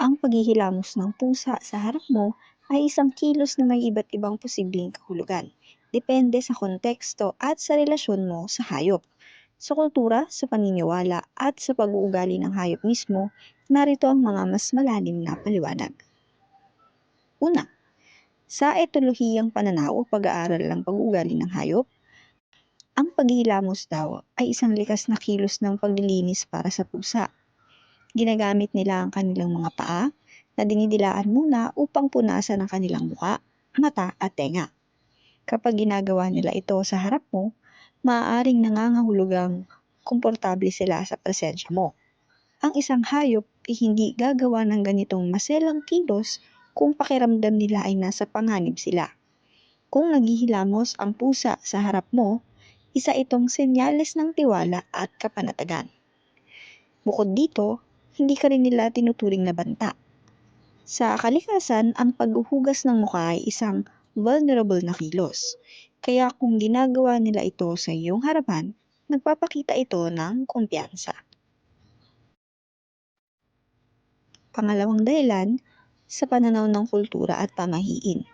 Ang paghihilamos ng pusa sa harap mo ay isang kilos na may iba't ibang posibleng kahulugan. Depende sa konteksto at sa relasyon mo sa hayop. Sa kultura, sa paniniwala, at sa pag-uugali ng hayop mismo, narito ang mga mas malalim na paliwanag. Una, sa etolohiyang pananaw o pag-aaral ng pag-uugali ng hayop, ang paghihilamos daw ay isang likas na kilos ng paglilinis para sa pusa. Ginagamit nila ang kanilang mga paa na dinidilaan muna upang punasan ang kanilang muka, mata at tenga. Kapag ginagawa nila ito sa harap mo, maaaring nangangahulugang komportable sila sa presensya mo. Ang isang hayop ay hindi gagawa ng ganitong maselang kilos kung pakiramdam nila ay nasa panganib sila. Kung naghihilamos ang pusa sa harap mo, isa itong senyales ng tiwala at kapanatagan. Bukod dito, hindi ka rin nila tinuturing na banta. Sa kalikasan, ang paghuhugas ng mukha ay isang vulnerable na kilos. Kaya kung ginagawa nila ito sa iyong harapan, nagpapakita ito ng kumpiyansa. Pangalawang dahilan, sa pananaw ng kultura at pamahiin.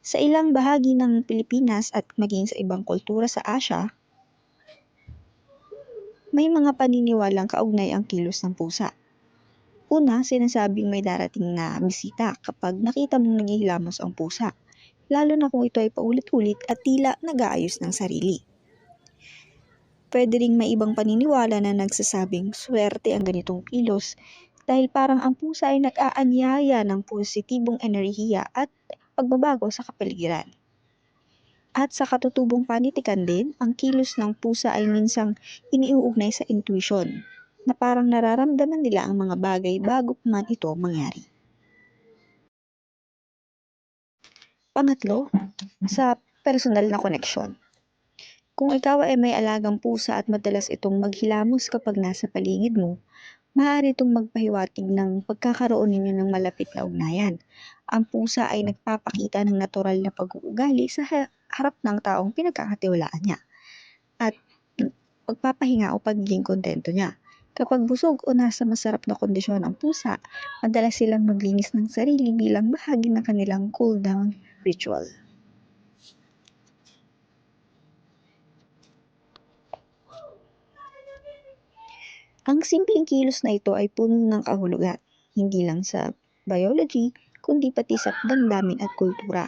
Sa ilang bahagi ng Pilipinas at maging sa ibang kultura sa Asia, may mga paniniwalang kaugnay ang kilos ng pusa. Una, sinasabing may darating na bisita kapag nakita mong naghihilamos ang pusa, lalo na kung ito ay paulit-ulit at tila nag-aayos ng sarili. Pwede ring may ibang paniniwala na nagsasabing swerte ang ganitong kilos dahil parang ang pusa ay nag-aanyaya ng positibong enerhiya at pagbabago sa kapaligiran. At sa katutubong panitikan din, ang kilos ng pusa ay minsang iniuugnay sa intuition, na parang nararamdaman nila ang mga bagay bago pa man ito mangyari. Pangatlo, sa personal na koneksyon. Kung ikaw ay may alagang pusa at madalas itong maghilamos kapag nasa paligid mo, maaari itong magpahiwatig ng pagkakaroon ninyo ng malapit na ugnayan. Ang pusa ay nagpapakita ng natural na pag-uugali sa harap ng taong pinagkakatiwalaan niya at pagpapahinga o pagiging kontento niya. Kapag busog o nasa masarap na kondisyon ang pusa, madalas silang maglinis ng sarili bilang bahagi ng kanilang cool-down ritual. Ang simpleng kilos na ito ay puno ng kahulugan, hindi lang sa biology, kundi pati sa damdamin at kultura.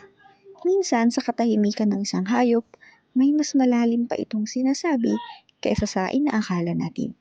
Minsan sa katahimikan ng isang hayop, may mas malalim pa itong sinasabi kaysa sa inaakala natin.